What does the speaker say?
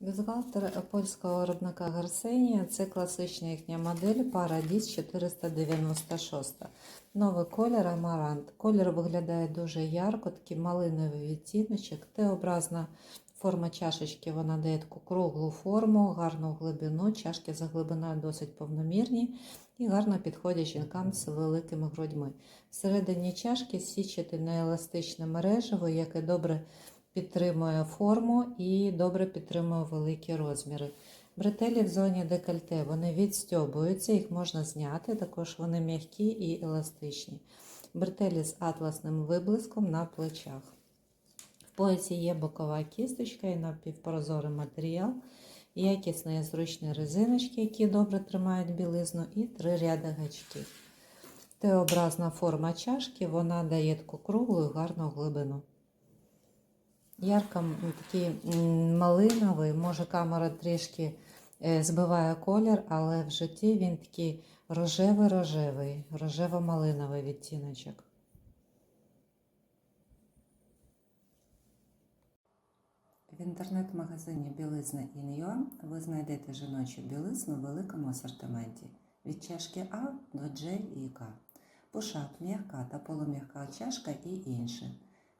Бюстгальтер польського виробника Гарсенія це класична їхня модель Paradis 496. Новий колір амарант. Колір виглядає дуже ярко, такий малиновий відтіночок. Т-образна форма чашечки вона дає таку круглу форму, гарну глибину. Чашки за глибиною досить повномірні і гарно підходять жінкам з великими грудьми. Всередині чашки січатине еластичне мережево, яке добре підтримує форму і добре підтримує великі розміри. Бретелі в зоні декольте вони відстьобуються, їх можна зняти, також вони м'які і еластичні. Бретелі з атласним виблиском на плечах. В поясі є бокова кісточка і напівпрозорий матеріал, якісні зручні резиночки, які добре тримають білизну, і три ряди гачків. Т-образна форма чашки вона дає таку круглу і гарну глибину. Ярко такий малиновий, може камера трішки е, збиває колір, але в житті він такий рожевий-рожевий, рожево-малиновий відтіночок. В інтернет-магазині білизна Ін'Юа ви знайдете жіночу білизну в великому асортименті від чашки А до Дж і К. Пушап, м'яка та полум'яка чашка і інше.